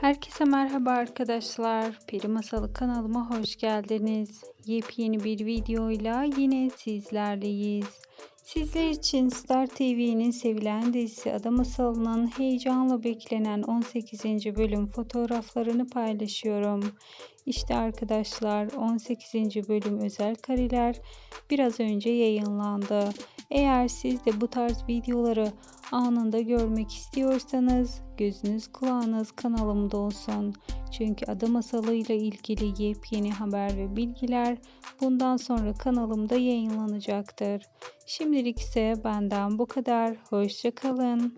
Herkese merhaba arkadaşlar. Peri Masalı kanalıma hoş geldiniz. Yepyeni bir videoyla yine sizlerleyiz. Sizler için Star TV'nin sevilen dizisi Ada Masalı'nın heyecanla beklenen 18. bölüm fotoğraflarını paylaşıyorum. İşte arkadaşlar 18. bölüm özel kareler biraz önce yayınlandı. Eğer siz de bu tarz videoları anında görmek istiyorsanız gözünüz kulağınız kanalımda olsun. Çünkü ada masalıyla ilgili yepyeni haber ve bilgiler bundan sonra kanalımda yayınlanacaktır. Şimdilik ise benden bu kadar. Hoşçakalın.